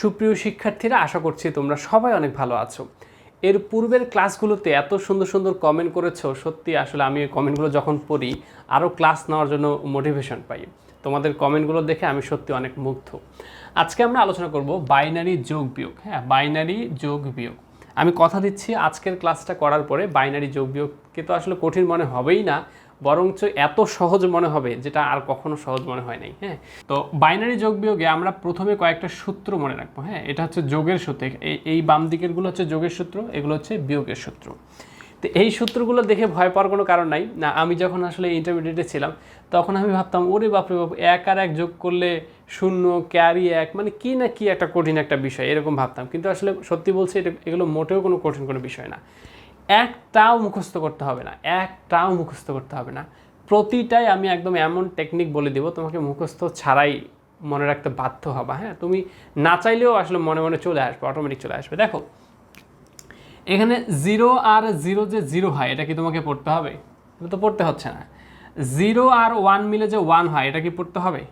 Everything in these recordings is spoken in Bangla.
সুপ্রিয় শিক্ষার্থীরা, আশা করছি তোমরা সবাই অনেক ভালো আছো। এর পূর্বের ক্লাসগুলোতে এত সুন্দর সুন্দর কমেন্ট করেছ, সত্যি আসলে আমি এই কমেন্টগুলো যখন পড়ি আরও ক্লাস নেওয়ার জন্য মোটিভেশন পাই। তোমাদের কমেন্টগুলো দেখে আমি সত্যি অনেক মুগ্ধ। আজকে আমরা আলোচনা করব বাইনারি যোগ বিয়োগ। হ্যাঁ বাইনারি যোগ বিয়োগ। আমি কথা দিচ্ছি আজকের ক্লাসটা করার পরে বাইনারি যোগ বিয়োগকে তো আসলে কঠিন মনে হবেই না। বরঞ্চ এত সহজ মনে হবে যেটা আর কখনো সহজ মনে হয় নাই হ্যাঁ? তো বাইনারি যোগ বিয়োগে আমরা প্রথমে কয়েকটা সূত্র মনে রাখব হ্যাঁ? এটা হচ্ছে যোগের সূত্র এই বাম দিকেরগুলো হচ্ছে যোগের সূত্র, এগুলো হচ্ছে বিয়োগের সূত্র। তো এই সূত্রগুলো দেখে ভয় পাওয়ার কোনো কারণ নাই। না, আমি যখন আসলে ইন্টারমিডিয়েটে ছিলাম, তখন আমি ভাবতাম, ওরে বাপরে বাপ, এক আর এক যোগ করলে শূন্য ক্যারি এক মানে কি না কি একটা কঠিন একটা বিষয়, এরকম ভাবতাম। কিন্তু আসলে সত্যি বলছি, এটা, এগুলো মোটেও কোনো কঠিন কোনো বিষয় না। একটাও মুখস্থ করতে হবে না, একটাও মুখস্থ করতে হবে না। প্রতিটাই আমি একদম এমন টেকনিক বলে দেবো, তোমাকে মুখস্থ ছাড়াই মনে রাখতে বাধ্য হবা হ্যাঁ? তুমি না চাইলেও আসলে মনে মনে চলে আসবে অটোমেটিক চলে আসবে। দেখো, এখানে জিরো আর জিরো যে জিরো হয়, এটা কি তোমাকে পড়তে হবে? তো পড়তে হচ্ছে না। জিরো আর ওয়ান মিলে যে ওয়ান হয়, এটা কি পড়তে হবে?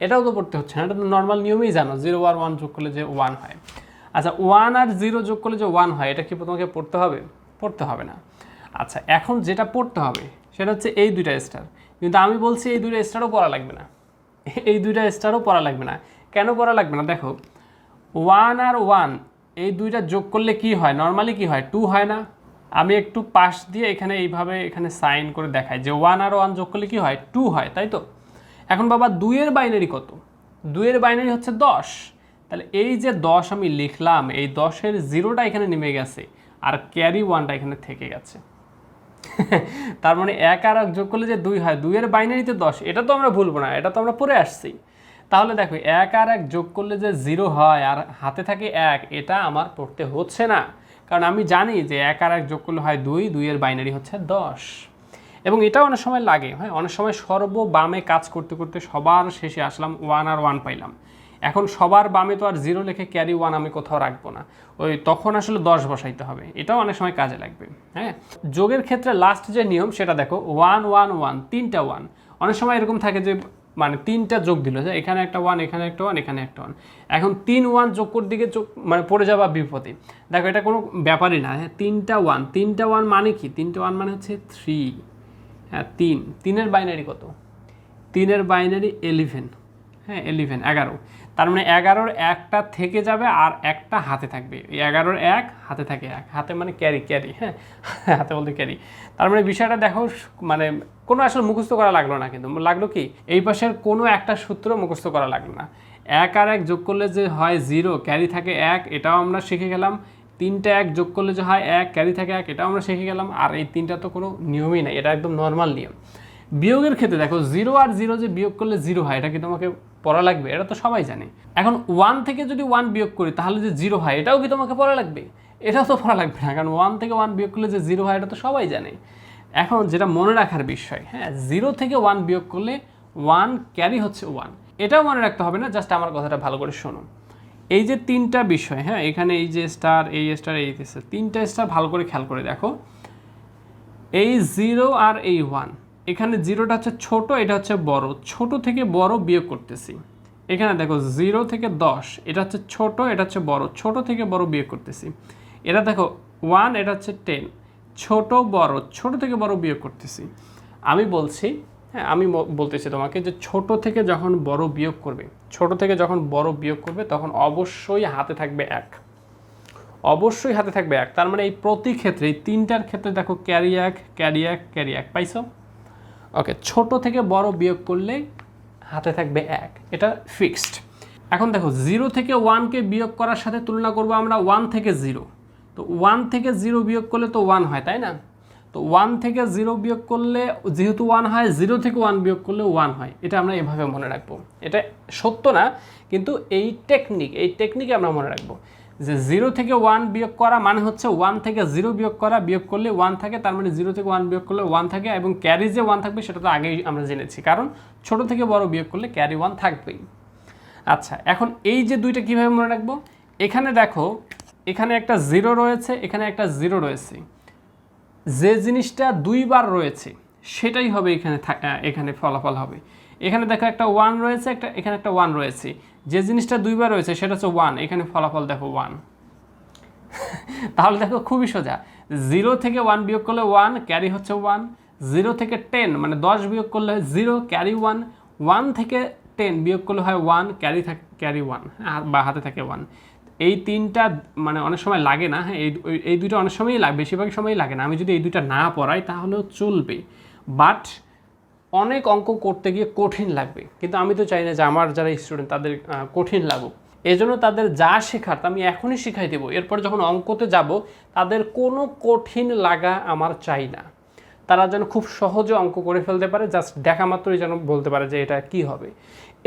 এটাও তো পড়তে হচ্ছে না, এটা তো নর্মাল নিয়মেই জানো জিরো আর ওয়ান যোগ করলে যে ওয়ান হয়। আচ্ছা ওয়ান আর জিরো যোগ করলে যে ওয়ান হয়, এটা কি তোমাকে পড়তে হবে? পড়তে হবে না। আচ্ছা এখন যেটা পড়তে হবে সেটা হচ্ছে এই দুইটা স্টার কিন্তু আমি বলছি এই দুইটা স্টারও পড়া লাগবে না। এই দুইটা স্টারও পড়া লাগবে না। কেন পড়া লাগবে না? দেখো ওয়ান আর ওয়ান এই দুইটা যোগ করলে কি হয়? নর্মালি কি হয়? টু হয় না। আমি একটু পাশ দিয়ে এখানে এইভাবে এখানে সাইন করে দেখাই যে ওয়ান আর ওয়ান যোগ করলে কি হয়? টু হয়, তাই তো? এখন বাবা, দুইয়ের বাইনারি কত? দুইয়ের বাইনারি হচ্ছে দশ। তাহলে এই যে দশ আমি লিখলাম, এই দশের জিরোটা এখানে নেমে গেছে। আর ক্যারি ওয়ানটা এখানে থেকে গেছে। তার মানে এক আর এক যোগ করলে যে দুই হয়, দুইয়ের বাইনারিতে দশ, এটা তো আমরা ভুলবো না, এটা তো আমরা পড়ে আসছি। তাহলে দেখো, এক আর এক যোগ করলে যে জিরো হয় আর হাতে থাকে এক, এটা আমার পড়তে হচ্ছে না। কারণ আমি জানি যে এক আর এক যোগ করলে হয় দুই, দুইয়ের বাইনারি হচ্ছে দশ। এবং এটাও অনেক সময় লাগে হ্যাঁ? অনেক সময় সর্ব বামে কাজ করতে করতে সবার শেষে আসলাম ওয়ান আর ওয়ান পাইলাম। এখন সবার বামে তো আর জিরো লেখে ক্যারি ওয়ান আমি কোথাও রাখব না। ওই তখন আসলে দশ বসাইতে হবে। এটাও অনেক সময় কাজে লাগবে হ্যাঁ? যোগের ক্ষেত্রে লাস্ট যে নিয়ম, সেটা দেখো ওয়ান ওয়ান ওয়ান তিনটা ওয়ান অনেক সময় এরকম থাকে যে মানে তিনটা যোগ দিল, যে এখানে একটা ওয়ান এখানে একটা ওয়ান এখানে একটা ওয়ান এখন তিন ওয়ান যোগ করে দিকে যোগ মানে পড়ে যাওয়া বিপদে। দেখো, এটা কোনো ব্যাপারই না হ্যাঁ? তিনটা ওয়ান তিনটা ওয়ান মানে কি? তিনটা ওয়ান মানে হচ্ছে থ্রি হ্যাঁ তিন। তিনের বাইনারি কত? তিনের বাইনারি এলিভেন হ্যাঁ এলিভেন এগারো। তার মানে এগারোর একটা থেকে যাবে আর একটা হাতে থাকবে। এগারোর এক, হাতে থাকে এক। হাতে মানে ক্যারি ক্যারি হ্যাঁ? হাতে বলতে ক্যারি তার মানে বিষয়টা দেখো মানে কোনো আসলে মুখস্থ করা লাগল না কিন্তু। লাগল কি? এই পাশের কোনো একটা সূত্র মুখস্থ করা লাগল না। এক আর এক যোগ করলে যে হয় জিরো ক্যারি থাকে এক, এটাও আমরা শিখে গেলাম। তিনটা এক যোগ করলে যে হয় এক ক্যারি থাকে এক, এটাও আমরা শিখে গেলাম। আর এই তিনটা তো কোনো নিয়মই নাই, এটা একদম নর্মাল নিয়ম। বিয়োগের ক্ষেত্রে দেখো জিরো আর জিরো যে বিয়োগ করলে জিরো হয়, এটা কি তোমাকে পড়া লাগবে, এটা তো সবাই জানে। এখন ওয়ান থেকে যদি ওয়ান বিয়োগ করি, তাহলে যে জিরো হয়, এটাও কি তোমাকে পড়া লাগবে? এটাও তো পড়া লাগবে না, কারণ ওয়ান থেকে ওয়ান বিয়োগ করলে যে জিরো হয়, এটা তো সবাই জানে। এখন যেটা মনে রাখার বিষয় হ্যাঁ জিরো থেকে ওয়ান বিয়োগ করলে ওয়ান ক্যারি হচ্ছে ওয়ান এটাও মনে রাখতে হবে না জাস্ট আমার কথাটা ভালো করে শোনো। এই যে তিনটা বিষয় হ্যাঁ এখানে এই যে স্টার এই স্টার এই স্টার তিনটা স্টার ভালো করে খেয়াল করে দেখো। এই জিরো আর এই ওয়ান এখানে জিরোটা হচ্ছে ছোট, এটা হচ্ছে বড়। ছোট থেকে বড় বিয়োগ করতেছি। এখানে দেখো জিরো থেকে দশ, এটা হচ্ছে ছোট, এটা হচ্ছে বড়। ছোট থেকে বড় বিয়োগ করতেছি। এটা দেখো ওয়ান, এটা হচ্ছে টেন। ছোট, বড়, ছোট থেকে বড় বিয়োগ করতেছি। আমি বলছি হ্যাঁ আমি বলতেছি তোমাকে যে ছোট থেকে যখন বড় বিয়োগ করবে, ছোট থেকে যখন বড় বিয়োগ করবে, তখন অবশ্যই হাতে থাকবে এক। অবশ্যই হাতে থাকবে এক। তার মানে এই প্রতি ক্ষেত্রে, এই তিনটার ক্ষেত্রে দেখো ক্যারি এক ক্যারি এক ক্যারি এক, পাইছো? ওকে, ছোট থেকে বড় বিয়োগ করলে হাতে থাকবে এক। এটা ফিক্সড এখন দেখো জিরো থেকে ওয়ানকে বিয়োগ করার সাথে তুলনা করব আমরা ওয়ান থেকে জিরো তো ওয়ান থেকে জিরো বিয়োগ করলে তো ওয়ান হয়, তাই না? তো ওয়ান থেকে জিরো বিয়োগ করলে যেহেতু ওয়ান হয় জিরো থেকে ওয়ান বিয়োগ করলে ওয়ান হয়। এটা আমরা এভাবে মনে রাখব। এটা সত্য না, কিন্তু এই টেকনিক এই টেকনিকে আমরা মনে রাখব। যে জিরো থেকে ওয়ান বিয়োগ করা মানে হচ্ছে ওয়ান থেকে জিরো বিয়োগ করা, বিয়োগ করলে ওয়ান থাকে, তার মানে জিরো থেকে ওয়ান বিয়োগ করলে ওয়ান থাকে এবং ক্যারি যে ওয়ান থাকবে সেটা তো আগেই আমরা জেনেছি। কারণ ছোট থেকে বড় বিয়োগ করলে ক্যারি ওয়ান থাকবেই। আচ্ছা এখন এই যে দুইটা কীভাবে মনে রাখব? এখানে দেখো, এখানে একটা জিরো রয়েছে, এখানে একটা জিরো রয়েছে। যে জিনিসটা দুইবার রয়েছে, সেটাই হবে এখানে এখানে ফলাফল হবে। এখানে দেখো একটা ওয়ান রয়েছে, একটা, এখানে একটা ওয়ান রয়েছে। যে জিনিসটা দুইবার রয়েছে, সেটা হচ্ছে ওয়ান এখানে ফলাফল দেখো ওয়ান তাহলে দেখো খুবই সোজা। জিরো থেকে ওয়ান বিয়োগ করলে ওয়ান ক্যারি হচ্ছে ওয়ান জিরো থেকে টেন মানে দশ বিয়োগ করলে হয় জিরো ক্যারি ওয়ান ওয়ান থেকে টেন বিয়োগ করলে হয় ওয়ান ক্যারি থাকে ক্যারি ওয়ান বা হাতে থাকে ওয়ান এই তিনটা মানে অনেক সময় লাগে না হ্যাঁ এই এই দুইটা অনেক সময়ই লাগে, বেশিরভাগ সময়ই লাগে না। আমি যদি এই দুইটা না পড়াই, তাহলেও চলবে। বাট অনেক অঙ্ক করতে গিয়ে কঠিন লাগবে। কিন্তু আমি তো চাই না যে আমার যারা স্টুডেন্ট তাদের কঠিন লাগুক। এই জন্য তাদের যা শেখার তা আমি এখনই শিখাই দেবো। এরপর যখন অঙ্কতে যাব, তাদের কোনো কঠিন লাগা আমার চাই না। তারা যেন খুব সহজে অঙ্ক করে ফেলতে পারে, জাস্ট দেখা মাত্রই যেন বলতে পারে যে এটা কি হবে।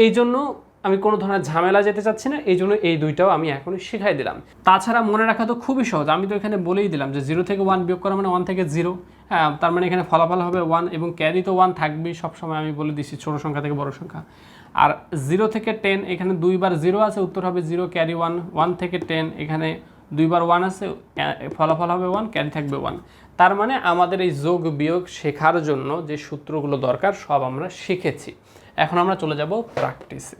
এই জন্য আমি কোনো ধরনের ঝামেলা যেতে চাচ্ছি না, এই জন্য এই দুইটাও আমি এখনই শিখাই দিলাম। তাছাড়া মনে রাখা তো খুবই সহজ, আমি তো এখানে বলেই দিলাম যে জিরো থেকে ওয়ান বিয়োগ করা মানে ওয়ান থেকে জিরো হ্যাঁ তার মানে এখানে ফলাফল হবে ওয়ান এবং ক্যারি তো ওয়ান থাকবেই, সবসময় আমি বলে দিচ্ছি ছোটো সংখ্যা থেকে বড় সংখ্যা। আর জিরো থেকে টেন এখানে দুইবার জিরো আছে, উত্তর হবে জিরো ক্যারি ওয়ান ওয়ান থেকে টেন এখানে দুইবার ওয়ান আছে, ফলাফল হবে ওয়ান ক্যারি থাকবে ওয়ান তার মানে আমাদের এই যোগ বিয়োগ শেখার জন্য যে সূত্রগুলো দরকার, সব আমরা শিখেছি। এখন আমরা চলে যাব প্র্যাকটিসে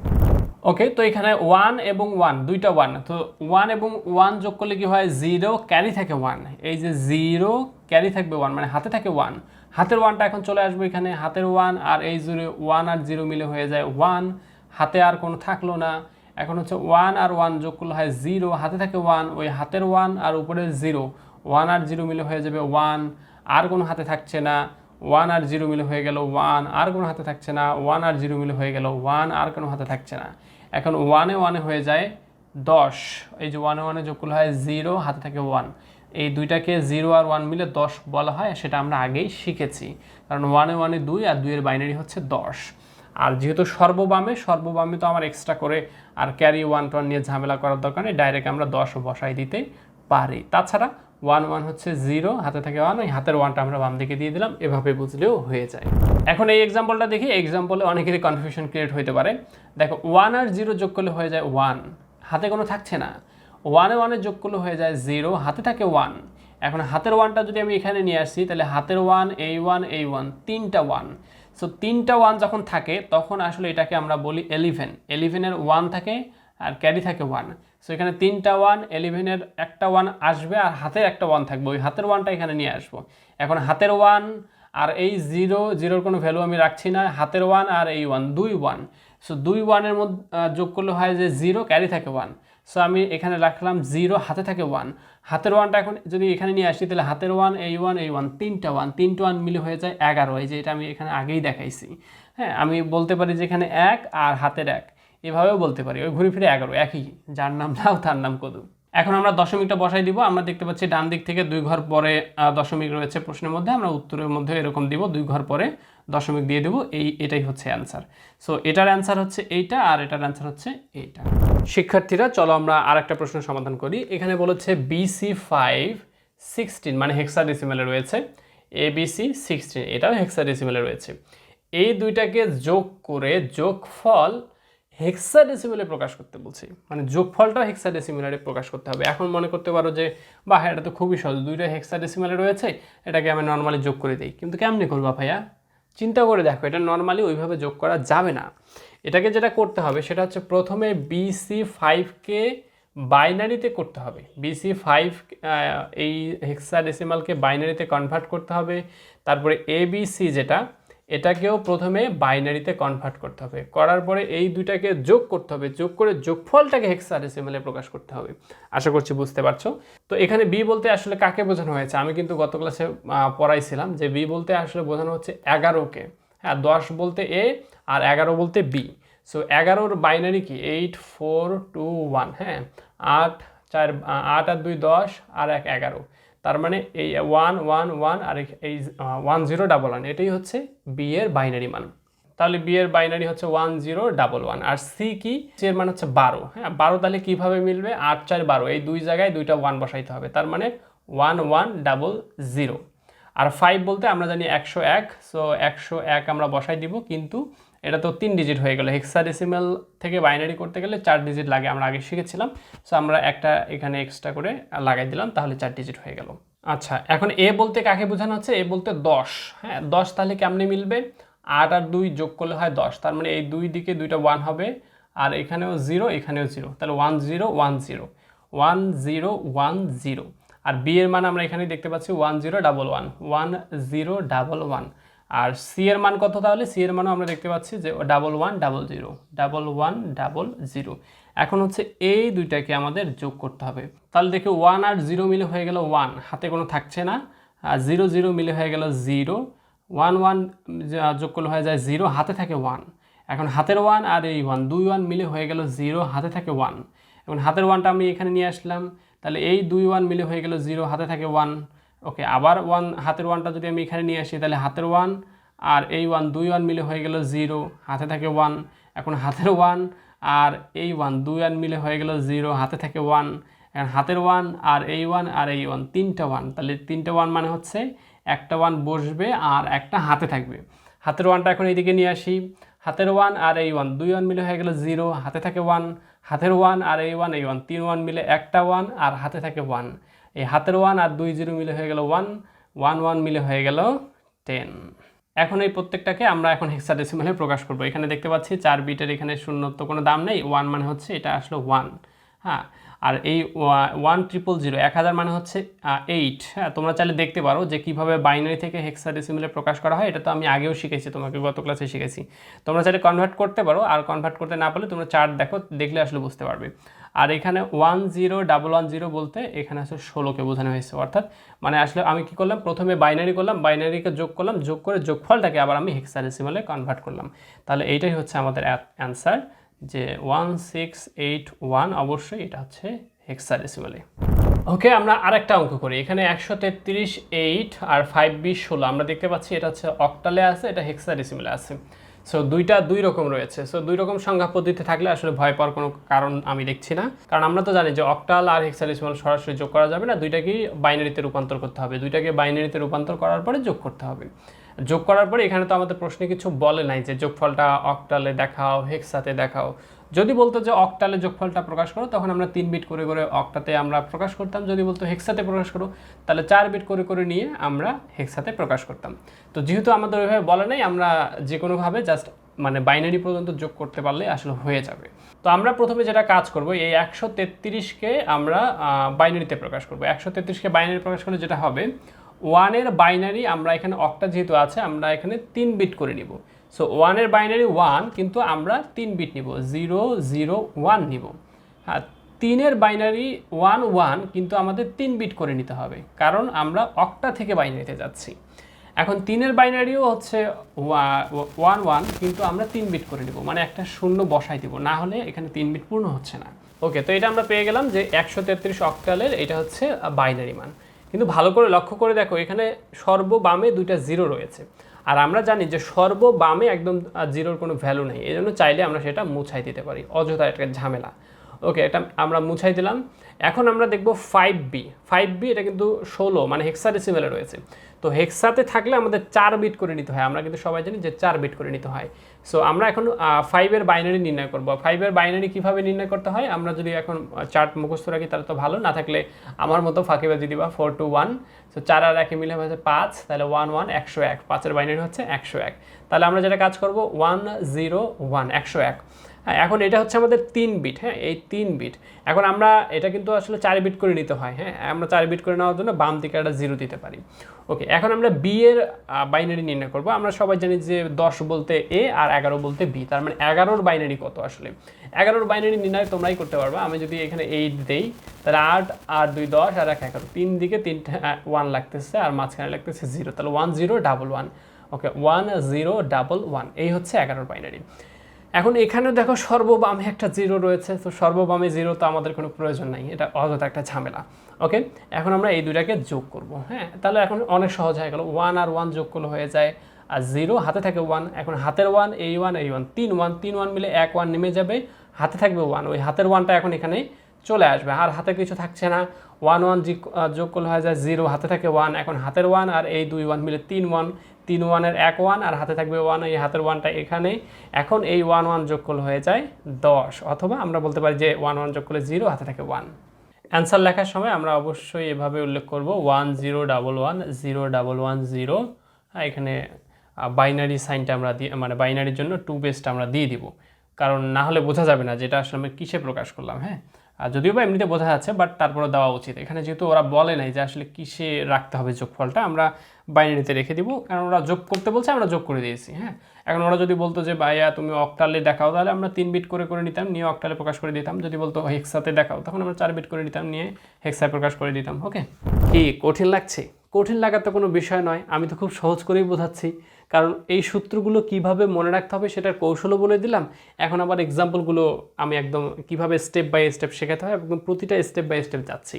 ওকে তো এখানে ওয়ান এবং ওয়ান দুইটা ওয়ান তো ওয়ান এবং ওয়ান যোগ করলে কি হয়? জিরো ক্যারি থাকে ওয়ান এই যে জিরো ক্যারি থাকবে ওয়ান মানে হাতে থাকে ওয়ান হাতের ওয়ানটা এখন চলে আসবে এখানে, হাতের ওয়ান আর এই জিরো ওয়ান আর জিরো মিলে হয়ে যায় ওয়ান হাতে আর কোনো থাকল না। এখন হচ্ছে ওয়ান আর ওয়ান যোগ করলে হয় জিরো হাতে থাকে ওয়ান ওই হাতের ওয়ান আর উপরে জিরো ওয়ান আর জিরো মিলে হয়ে যাবে ওয়ান আর কোনো হাতে থাকছে না। ওয়ান আর জিরো মিলে হয়ে গেল ওয়ান আর কোনো হাতে থাকছে না। ওয়ান আর জিরো মিলে হয়ে গেল ওয়ান আর কোনো হাতে থাকছে না। এখন ওয়ানে ওয়ানে হয়ে যায় দশ। এই যে ওয়ানে ওয়ানে যোগ করলে হয় জিরো, হাতে থাকে ওয়ান। এই দুইটাকে জিরো আর ওয়ান মিলে দশ বলা হয়, সেটা আমরা আগেই শিখেছি। কারণ ওয়ানে ওয়ানে দুই আর দুইয়ের বাইনারি হচ্ছে দশ। আর যেহেতু সর্ববামে সর্ববামে তো আমার এক্সট্রা করে আর ক্যারি ওয়ান টোয়ান নিয়ে ঝামেলা করার দরকার নেই ডাইরেক্ট আমরা দশ বসাই দিতে পারি। তাছাড়া ওয়ান ওয়ান হচ্ছে জিরো, হাতে থাকে ওয়ান, ওই হাতের ওয়ানটা আমরা বাম দিকে দিয়ে দিলাম, এভাবে বুঝলেও হয়ে যায়। এখন এই এক্সাম্পলটা দেখি এক্সাম্পলে অনেকেরই কনফিউশন ক্রিয়েট হতে পারে। দেখো, ওয়ান আর জিরো যোগ করলে হয়ে যায় ওয়ান, হাতে কোনো থাকছে না। ওয়ানে ওয়ানে যোগ করলে হয়ে যায় জিরো, হাতে থাকে ওয়ান। এখন হাতের ওয়ানটা যদি আমি এখানে নিয়ে আসি, তাহলে হাতের ওয়ান, এই ওয়ান এই ওয়ান, তিনটা ওয়ান। সো তিনটা ওয়ান যখন থাকে, তখন আসলে এটাকে আমরা বলি এলিভেন এলিভেনের ওয়ান থাকে আর ক্যারি থাকে ওয়ান সো এখানে তিনটা ওয়ান এলিভেনের একটা ওয়ান আসবে আর হাতের একটা ওয়ান থাকবে। ওই হাতের ওয়ানটা এখানে নিয়ে আসব। এখন হাতের ওয়ান আর এই জিরো জিরোর কোনো ভ্যালু আমি রাখছি না। হাতের ওয়ান আর এই ওয়ান দুই ওয়ান সো দুই ওয়ানের মধ্যে যোগ করলে হয় যে জিরো ক্যারি থাকে ওয়ান সো আমি এখানে রাখলাম জিরো হাতে থাকে ওয়ান হাতের ওয়ানটা এখন যদি এখানে নিয়ে আসি, তাহলে হাতের ওয়ান এই ওয়ান এই ওয়ান তিনটা ওয়ান তিনটা ওয়ান মিলে হয়ে যায় এগারো। এই যে এটা আমি এখানে আগেই দেখাইছি। হ্যাঁ আমি বলতে পারি যে এখানে এক আর হাতের এক। এভাবেও বলতে পারি। ওই ঘুরে ফিরে এগারো, একই। যার নাম নাও, তার নাম কদু। এখন আমরা দশমিকটা বসাই দিব। আমরা দেখতে পাচ্ছি ডান দিক থেকে দুই ঘর পরে দশমিক রয়েছে প্রশ্নের মধ্যে। আমরা উত্তরের মধ্যে এরকম দিব, দুই ঘর পরে দশমিক দিয়ে দেবো। এই, এটাই হচ্ছে অ্যান্সার সো এটার অ্যান্সার হচ্ছে এইটা আর এটার অ্যান্সার হচ্ছে এইটা। শিক্ষার্থীরা, চলো আমরা আর একটা প্রশ্ন সমাধান করি। এখানে বলেছে বিসি ফাইভ সিক্সটিন মানে হেক্সাডেসিমেলে রয়েছে। এ এবিসি সিক্সটিন এটাও হেক্সাডেসিমেলে রয়েছে। এই দুইটাকে যোগ করে যোগফল হেক্সাডেসিমেলে প্রকাশ করতে বলছি। মানে যোগফলটাও হেক্সাডেসিমেলে প্রকাশ করতে হবে। এখন মনে করতে পারো যে বা হ্যাঁ এটা তো খুবই সহজ। দুইটা হেক্সাডেসিমেলে রয়েছে, এটাকে আমি নর্মালি যোগ করে দিই। কিন্তু কেমনি করবা ভাইয়া? চিন্তা করে দেখো, এটা নর্মালি ওইভাবে যোগ করা যাবে না। এটাকে যেটা করতে হবে, সেটা হচ্ছে প্রথমে বিসি ফাইভকে বাইনারিতে করতে হবে। বিসি ফাইভ এই হেক্সাডেসিমালকে বাইনারিতে কনভার্ট করতে হবে। তারপরে এবিসি যেটা এটাকেও প্রথমে বাইনারিতে কনভার্ট করতে হবে। করার পরে এই দুইটাকে যোগ করতে হবে, যোগ করে যোগফলটাকে হেক্সাডেসিমালে প্রকাশ করতে হবে। আশা করছি বুঝতে পারছ? তো এখানে বি বলতে আসলে কাকে বোঝানো হয়েছে? আমি কিন্তু গত ক্লাসে পড়াইছিলাম যে বি বলতে আসলে বোঝানো হচ্ছে এগারোকে। হ্যাঁ দশ বলতে এ আর এগারো বলতে বি সো এগারোর বাইনারি কি? এইট ফোর টু ওয়ান হ্যাঁ? আট, চার আট আর দুই, দশ, আর এক, এগারো। তার মানে এই ওয়ান ওয়ান ওয়ান আর এই ওয়ান জিরো ডাবল ওয়ান এটাই হচ্ছে বি এর বাইনারি মান। তাহলে বি এর বাইনারি হচ্ছে ওয়ান জিরো ডাবল ওয়ান আর সি কি? সি এর মান হচ্ছে বারো হ্যাঁ? বারো তাহলে কীভাবে মিলবে? আট, চার, বারো, এই দুই জায়গায় দুইটা ওয়ান বসাইতে হবে। তার মানে ওয়ান ওয়ান ডাবল জিরো আর ফাইভ বলতে আমরা জানি একশো এক সো একশো এক আমরা বসাই দিব, কিন্তু এটা তো তিন ডিজিট হয়ে গেল। হেক্সাডেসিমাল থেকে বাইনারি করতে গেলে চার ডিজিট লাগে, আমরা আগে শিখেছিলাম। সো আমরা একটা এখানে এক্সট্রা করে লাগাই দিলাম, তাহলে চার ডিজিট হয়ে গেল। আচ্ছা এখন এ বলতে কাকে বোঝানো হচ্ছে? এ বলতে দশ। হ্যাঁ দশ তাহলে কেমনে মিলবে? আট আর দুই যোগ করলে হয় দশ, তার মানে এই দুই দিকে দুইটা ওয়ান হবে, আর এখানেও জিরো এখানেও জিরো তাহলে one zero one zero one zero one zero আর বি এর মান আমরা এখানে দেখতে পাচ্ছি one zero double one one zero double one আর সি এর মান কত তাহলে? সি এর মানও আমরা দেখতে পাচ্ছি যে double one double zero double one double zero এখন হচ্ছে এই দুইটাকে আমাদের যোগ করতে হবে। তাহলে দেখি ওয়ান আর জিরো মিলে হয়ে গেল ওয়ান হাতে কোনো থাকছে না। আর জিরো জিরো মিলে হয়ে গেল জিরো ওয়ান ওয়ান যোগ করলে হয়ে যায় জিরো হাতে থাকে ওয়ান এখন হাতের ওয়ান আর এই ওয়ান দুই ওয়ান মিলে হয়ে গেল জিরো হাতে থাকে ওয়ান এখন হাতের ওয়ানটা আমি এখানে নিয়ে আসলাম। তাহলে এই দুই ওয়ান মিলে হয়ে গেল জিরো হাতে থাকে ওয়ান ওকে আবার ওয়ান হাতের ওয়ানটা যদি আমি এখানে নিয়ে আসি, তাহলে হাতের ওয়ান আর এই ওয়ান দুই ওয়ান মিলে হয়ে গেল জিরো হাতে থাকে ওয়ান এখন হাতের ওয়ান আর এই ওয়ান দুই ওয়ান মিলে হয়ে গেল জিরো হাতে থাকে ওয়ান এখন হাতের ওয়ান আর এই ওয়ান আর এই ওয়ান তিনটা ওয়ান তাহলে তিনটা ওয়ান মানে হচ্ছে একটা ওয়ান বসবে আর একটা হাতে থাকবে। হাতের ওয়ানটা এখন এইদিকে নিয়ে আসি, হাতের ওয়ান আর এই ওয়ান দুই ওয়ান মিলে হয়ে গেল জিরো হাতে থাকে ওয়ান হাতের ওয়ান আর এই ওয়ান এই ওয়ান তিন ওয়ান মিলে একটা ওয়ান আর হাতে থাকে ওয়ান এই হাতের ওয়ান আর দুই জিরো মিলে হয়ে গেল ওয়ান ওয়ান ওয়ান মিলে হয়ে গেল টেন এখন এই প্রত্যেকটাকে আমরা এখন হেক্সাডেসিমালে প্রকাশ করব। এখানে দেখতে পাচ্ছি চার বিটের এখানে শূন্য তো কোনো দাম নেই ওয়ান মানে হচ্ছে এটা আসলো ওয়ান হ্যাঁ আর এই ওয়ান ট্রিপল জিরো এক হাজার মানে হচ্ছে এইট হ্যাঁ তোমরা চাইলে দেখতে পারো যে কীভাবে বাইনারি থেকে হেক্সাডেসিমালে প্রকাশ করা হয়, এটা তো আমি আগেও শিখেছি, তোমাকে গত ক্লাসে শিখেছি। তোমরা চাইলে কনভার্ট করতে পারো, আর কনভার্ট করতে না পারলে তোমরা চার্ট দেখো, দেখলে আসলে বুঝতে পারবে। আর এখানে one zero double one zero বলতে এখানে আসলে ষোলোকে বোঝানো হয়েছে, অর্থাৎ মানে আসলে আমি কি করলাম? প্রথমে বাইনারি করলাম বাইনারিকে যোগ করলাম, যোগ করে যোগফলটাকে আবার আমি হেক্সাডেসিমালে কনভার্ট করলাম। তাহলে এইটাই হচ্ছে আমাদের অ্যান্সার যে ওয়ান সিক্স এইট ওয়ান অবশ্যই এটা হচ্ছে হেক্সাডেসিমালে ওকে আমরা আরেকটা অঙ্ক করি। এখানে একশো তেত্রিশ এইট আর ফাইভ বিশ ষোলো, আমরা দেখতে পাচ্ছি এটা হচ্ছে অক্টালে আছে, এটা হেক্সাডেসিমালে আছে। সো দুইটা দুই রকম রয়েছে। সো দুই রকম সংখ্যা পদ্ধতিতে থাকলে আসলে ভয় পাওয়ার কোনো কারণ আমি দেখছি না। কারণ আমরা তো জানি যে অক্টাল আর হেক্সাডেসিমাল সরাসরি যোগ করা যাবে না। দুইটাকেই বাইনারিতে রূপান্তর করতে হবে। দুইটাকে বাইনারিতে রূপান্তর করার পরে যোগ করতে হবে। যোগ করার পরে এখানে তো আমাদের প্রশ্নে কিছু বলে নাই যে যোগফলটা অক্টালে দেখাও হেক্সাতে দেখাও। যদি বলতো যে অক্টালে যোগফলটা প্রকাশ করো, তখন আমরা তিন বিট করে করে অক্টাতে আমরা প্রকাশ করতাম। যদি বলতো হেক্সাতে প্রকাশ করো, তাহলে চার বিট করে করে নিয়ে আমরা হেক্সাতে প্রকাশ করতাম। তো যেহেতু আমাদের ওইভাবে বলে নাই, আমরা যে কোনোভাবে জাস্ট মানে বাইনারি পর্যন্ত যোগ করতে পারলে আসলে হয়ে যাবে। তো আমরা প্রথমে যেটা কাজ করব, এই একশো তেত্রিশকে আমরা বাইনারিতে প্রকাশ করব। একশো তেত্রিশকে বাইনারি প্রকাশ করলে যেটা হবে, ওয়ানের বাইনারি আমরা এখানে অক্টা যেহেতু আছে, আমরা এখানে তিন বিট করে নিব। সো ওয়ানের বাইনারি ওয়ান কিন্তু আমরা তিন বিট নিব জিরো জিরো ওয়ান নিব। হ্যাঁ তিনের বাইনারি ওয়ান ওয়ান কিন্তু আমাদের তিন বিট করে নিতে হবে, কারণ আমরা অক্টা থেকে বাইনারিতে যাচ্ছি। এখন তিনের বাইনারিও হচ্ছে ওয়ান ওয়ান কিন্তু আমরা তিন বিট করে নিব মানে একটা শূন্য বসাই দিব, না হলে এখানে তিন বিট পূর্ণ হচ্ছে না। ওকে তো এটা আমরা পেয়ে গেলাম যে একশো তেত্রিশ অক্টালের এটা হচ্ছে বাইনারি মান। কিন্তু ভালো করে লক্ষ্য করে দেখো, এখানে সর্ববামে দুইটা জিরো রয়েছে। আর আমরা জানি যে সর্ববামে একদম জিরোর কোনো ভ্যালু নেই। এই জন্য চাইলে আমরা সেটা মুছাই দিতে পারি। অযথা একটা ঝামেলা। ওকে এটা আমরা মুছাই দিলাম। এখন আমরা দেখব ফাইভ বি ফাইভ বি এটা কিন্তু ষোলো মানে হেক্সাডেসিমেলে রয়েছে। তো হেক্সাতে থাকলে আমাদের চার বিট করে নিতে হয়। আমরা কিন্তু সবাই জানি যে চার বিট করে নিতে হয়। সো আমরা এখন ফাইভের বাইনারি নির্ণয় করব। ফাইভের বাইনারি কীভাবে নির্ণয় করতে হয়? আমরা যদি এখন চার্ট মুখস্থ রাখি, তাহলে তো ভালো। না থাকলে আমার মতো ফাঁকিবাজি দিবা। ফোর টু ওয়ান সো চার আর একে মিলে হচ্ছে পাঁচ। তাহলে ওয়ান ওয়ান একশো এক। পাঁচের বাইনারি হচ্ছে একশো এক। তাহলে আমরা যেটা কাজ করব ওয়ান জিরো ওয়ান একশো এক। এখন এটা হচ্ছে আমাদের তিন বিট হ্যাঁ এই তিন বিট এখন আমরা এটা কিন্তু আসলে চার বিট করে নিতে হয় হ্যাঁ আমরা চার বিট করে নেওয়ার জন্য বাম দিকে একটা জিরো দিতে পারি। ওকে এখন আমরা বি এর বাইনারি নির্ণয় করব। আমরা সবাই জানি যে দশ বলতে এ আর এগারো বলতে বি তার মানে এগারোর বাইনারি কত আসলে? এগারোর বাইনারি নির্ণয় তোমরাই করতে পারবা। আমি যদি এখানে এইট দেই, তাহলে আট আর দুই, দশ আর এক, এগারো। তিন দিকে তিনটা ওয়ান লাগতেছে আর মাঝখানে লাগতেছে জিরো তাহলে one zero double one okay one zero double one এই হচ্ছে এগারোর বাইনারি এখন এখানেও দেখো সর্ববামে একটা জিরো রয়েছে, তো সর্ববামে জিরো তো আমাদের কোনো প্রয়োজন নাই, এটা অযথা একটা ঝামেলা ওকে এখন আমরা এই দুইটাকে যোগ করব হ্যাঁ? তাহলে এখন অনেক সহজ হয়ে গেল ওয়ান আর ওয়ান যোগ করলে হয়ে যায়, আর জিরো হাতে থাকে ওয়ান এখন হাতের ওয়ান এই ওয়ান এই ওয়ান তিন ওয়ান তিন ওয়ান মিলে এক ওয়ান নেমে যাবে, হাতে থাকবে ওয়ান ওই হাতের ওয়ানটা এখন এখানে চলে আসবে, আর হাতে কিছু থাকছে না ওয়ান ওয়ান যোগ করলে হয়ে যায় জিরো হাতে থাকে ওয়ান এখন হাতের ওয়ান আর এই দুই ওয়ান মিলে তিন ওয়ান তিন ওয়ানের এক ওয়ান আর হাতে থাকবে ওয়ান, এই হাতের ওয়ানটা এখানে এখন এই ওয়ান ওয়ান যোগ করলে হয়ে যায় দশ, অথবা আমরা বলতে পারি যে ওয়ান ওয়ান যোগ করলে জিরো, হাতে থাকে ওয়ান। অ্যান্সার লেখার সময় আমরা অবশ্যই এভাবে উল্লেখ করব, one zero double one, zero double one zero. এখানে বাইনারি সাইনটা আমরা দিয়ে মানে বাইনারির জন্য টু বেসটা আমরা দিয়ে দিব। কারণ না হলে বোঝা যাবে না যেটা আসলে আমি কিসে প্রকাশ করলাম হ্যাঁ? আর যদিও বা এমনিতে বোঝা যাচ্ছে, বাট তারপরে দেওয়া উচিত। এখানে যেহেতু ওরা বলে নাই যে আসলে কিসে রাখতে হবে যোগফলটা, আমরা বাইনারিতে রেখে দিব। কারণ ওরা যোগ করতে বলছে, আমরা যোগ করে দিয়েছি হ্যাঁ? এখন ওরা যদি বলতো যে, ভাইয়া, তুমি অক্টালে দেখাও, তাহলে আমরা তিন বিট করে করে নিতাম, নিয়ে অক্টালে প্রকাশ করে দিতাম। যদি বলতো হেক্সাতে দেখাও, তখন আমরা চার বিট করে নিতাম, নিয়ে হেক্সায় প্রকাশ করে দিতাম ওকে কি কঠিন লাগছে? কঠিন লাগার তো কোনো বিষয় নয়, আমি তো খুব সহজ করেই বোঝাচ্ছি। কারণ এই সূত্রগুলো কীভাবে মনে রাখতে হবে সেটার কৌশলও বলে দিলাম। এখন আবার এক্সাম্পলগুলো আমি একদম কীভাবে স্টেপ বাই স্টেপ শেখাতে হয় একদম প্রতিটা স্টেপ বাই স্টেপ যাচ্ছি।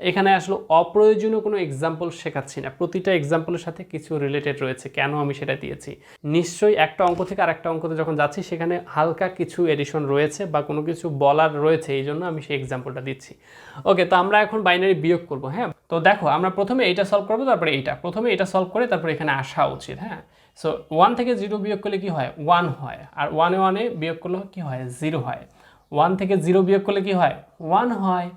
এখানে আসলে অপ্রয়োজনীয় কোনো এক্সাম্পল শেখাচ্ছি না। প্রতিটা এক্সাম্পলের সাথে কিছু রিলেটেড রয়েছে। কেন আমি সেটা দিয়েছি? নিশ্চয়ই একটা অঙ্ক থেকে আরেকটা অঙ্কতে যখন যাচ্ছি, সেখানে হালকা কিছু এডিশন রয়েছে বা কোনো কিছু বলার রয়েছে, এই জন্য আমি সেই এক্সাম্পলটা দিচ্ছি। ওকে তো আমরা এখন বাইনারি বিয়োগ করব হ্যাঁ? তো দেখো, আমরা প্রথমে এইটা সলভ করব, তারপরে এইটা। প্রথমে এটা সলভ করে তারপরে এখানে আসা উচিত হ্যাঁ? সো ওয়ান থেকে জিরো বিয়োগ করলে কি হয়? ওয়ান হয়। আর ওয়ানে ওয়ানে বিয়োগ করলে কি হয়? জিরো হয়। ওয়ান থেকে জিরো বিয়োগ করলে কি হয়? ওয়ান হয়।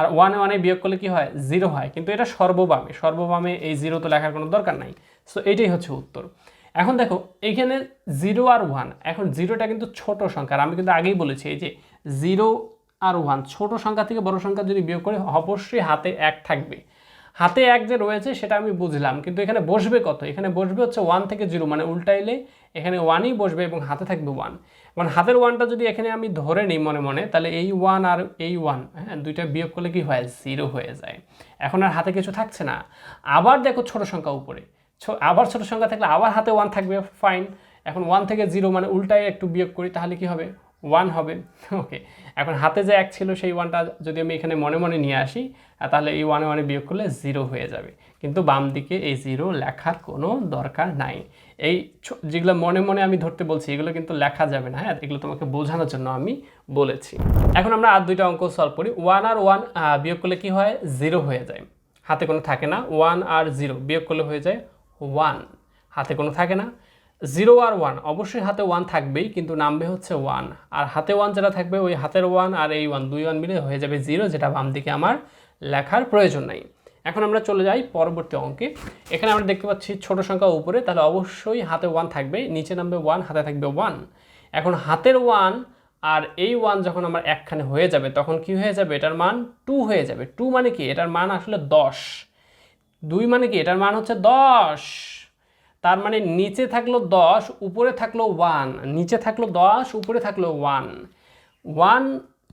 আর ওয়ানে ওয়ানে বিয়োগ করলে কি হয়? জিরো হয়। কিন্তু এটা সর্ববামে সর্ববামে এই জিরো তো লেখার কোনো দরকার নাই। সো এটাই হচ্ছে উত্তর। এখন দেখো এইখানে জিরো আর ওয়ান এখন জিরোটা কিন্তু ছোট সংখ্যা। আমি কিন্তু আগেই বলেছি, এই যে জিরো আর ওয়ান ছোট সংখ্যা থেকে বড় সংখ্যা যদি বিয়োগ করে, অবশ্যই হাতে এক থাকবে। হাতে এক যে রয়েছে, সেটা আমি বুঝলাম। কিন্তু এখানে বসবে কত? এখানে বসবে হচ্ছে ওয়ান থেকে জিরো মানে উল্টাইলে এখানে ওয়ানই বসবে এবং হাতে থাকবে ওয়ান মানে হাতের ওয়ানটা যদি এখানে আমি ধরে নিই মনে মনে, তাহলে এই ওয়ান আর এই ওয়ান হ্যাঁ দুইটা বিয়োগ করলে কি হয়? জিরো হয়ে যায়। এখন আর হাতে কিছু থাকছে না। আবার দেখো ছোট সংখ্যা উপরে। আবার ছোট সংখ্যা থাকলে আবার হাতে ওয়ান থাকবে ফাইন এখন ওয়ান থেকে জিরো মানে উল্টায় একটু বিয়োগ করি, তাহলে কি হবে? ওয়ান হবে। ওকে এখন হাতে যে এক ছিল সেই ওয়ানটা যদি আমি এখানে মনে মনে নিয়ে আসি তাহলে এই ওয়ানে ওয়ানে বিয়োগ করলে জিরো হয়ে যাবে। কিন্তু বাম দিকে এই জিরো লেখার কোনো দরকার নাই। এই যেগুলো মনে মনে আমি ধরতে বলছি, এগুলো কিন্তু লেখা যাবে না হ্যাঁ? এগুলো তোমাকে বোঝানোর জন্য আমি বলেছি। এখন আমরা আর দুইটা অঙ্ক সলভ করি। ওয়ান আর ওয়ান বিয়োগ করলে কি হয়? জিরো হয়ে যায়। হাতে কোনো থাকে না। ওয়ান আর জিরো বিয়োগ করলে হয়ে যায় ওয়ান হাতে কোনো থাকে না। জিরো আর ওয়ান, অবশ্যই হাতে ওয়ান থাকবেই, কিন্তু নামবে হচ্ছে ওয়ান। আর হাতে ওয়ান যেটা থাকবে, ওই হাতের ওয়ান আর এই ওয়ান, দুই ওয়ান মিলে হয়ে যাবে জিরো, যেটা বাম দিকে আমার লেখার প্রয়োজন নাই। এখন আমরা চলে যাই পরবর্তী অঙ্কে। এখানে আমরা দেখতে পাচ্ছি ছোট সংখ্যা উপরে, তাহলে অবশ্যই হাতে ওয়ান থাকবে, নিচে নামবে ওয়ান, হাতে থাকবে ওয়ান। এখন হাতের ওয়ান আর এই ওয়ান যখন আমার একখানে হয়ে যাবে, তখন কি হয়ে যাবে? এটার মান টু হয়ে যাবে। টু মানে কি? এটার মান আসলে দশ। দুই মানে কি? এটার মান হচ্ছে দশ। তার মানে নিচে থাকল দশ, উপরে থাকল ওয়ান নিচে থাকল দশ, উপরে থাকল ওয়ান ওয়ান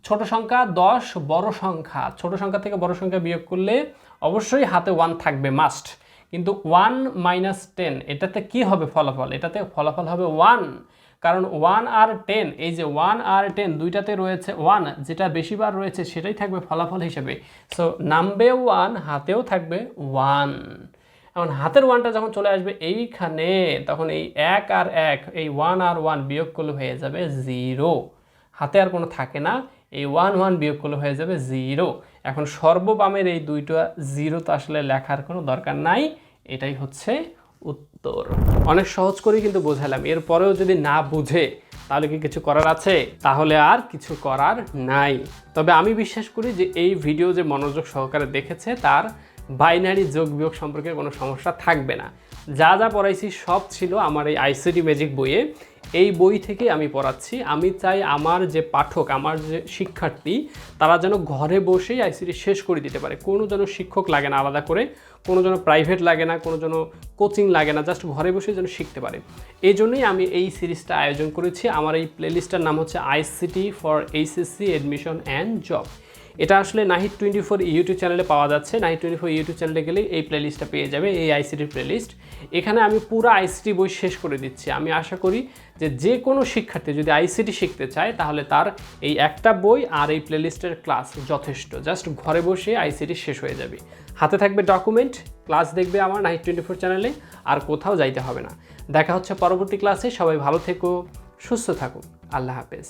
ছোট সংখ্যা, দশ বড় সংখ্যা। ছোট সংখ্যা থেকে বড় সংখ্যা বিয়োগ করলে অবশ্যই হাতে ওয়ান থাকবে মাস্ট কিন্তু ওয়ান মাইনাস টেন এটাতে কি হবে ফলাফল? এটাতে ফলাফল হবে ওয়ান কারণ ওয়ান আর টেন এই যে ওয়ান আর টেন দুইটাতে রয়েছে ওয়ান যেটা বেশিবার রয়েছে সেটাই থাকবে ফলাফল হিসেবে। সো নামবে ওয়ান হাতেও থাকবে ওয়ান এখন হাতের ওয়ানটা যখন চলে আসবে এইখানে, তখন এই এক আর এক, এই ওয়ান আর ওয়ান বিয়োগ করলে হয়ে যাবে জিরো হাতে আর কোনো থাকে না, এই ওয়ান ওয়ান বিয়োগ করলে হয়ে যাবে জিরো এখন সর্ববামের এই দুইটা জিরো তো আসলে লেখার কোনো দরকার নাই, এটাই হচ্ছে উত্তর। অনেক সহজ করেই কিন্তু বোঝালাম, এরপরেও যদি না বুঝে, তাহলে কি কিছু করার আছে? তাহলে আর কিছু করার নাই। তবে আমি বিশ্বাস করি যে এই ভিডিও যে মনোযোগ সহকারে দেখেছে, তার বাইনারি যোগ বিয়োগ সম্পর্কে কোনো সমস্যা থাকবে না। যা যা পড়াইছি সব ছিল আমার এই আইসিটি ম্যাজিক বইয়ে। এই বই থেকে আমি পড়াচ্ছি, আমি চাই আমার যে পাঠক, আমার যে শিক্ষার্থী, তারা যেন ঘরে বসেই আইসিটি শেষ করে দিতে পারে। কোনো যেন শিক্ষক লাগে না আলাদা করে, কোনো যেন প্রাইভেট লাগে না, কোনো যেন কোচিং লাগে না জাস্ট ঘরে বসে যেন শিখতে পারে। এই জন্যই আমি এই সিরিজটা আয়োজন করেছি। আমার এই প্লেলিস্টটার নাম হচ্ছে ICT for HSC admission and job. এটা আসলে নাহিদ টোয়েন্টি ফোর ইউটিউব চ্যানেলে পাওয়া যাচ্ছে। নাহিদ টোয়েন্টি ফোর ইউটিউব চ্যানেলে গেলে এই প্লেলিস্টটা পেয়ে যাবে, এই আইসিটির প্লেলিস্ট এখানে আমি পুরো আইসিটি বই শেষ করে দিচ্ছি। আমি আশা করি যে যে কোনো শিক্ষার্থী যদি আইসিটি শিখতে চায়, তাহলে তার এই একটা বই আর এই প্লেলিস্টের ক্লাস যথেষ্ট। জাস্ট ঘরে বসে আইসিটি শেষ হয়ে যাবে। হাতে থাকবে ডকুমেন্ট ক্লাস দেখবে আমার নাইট টোয়েন্টি ফোর চ্যানেলে আর কোথাও যাইতে হবে না। দেখা হচ্ছে পরবর্তী ক্লাসে সবাই ভালো থেকো, সুস্থ থাকুন আল্লাহ হাফেজ।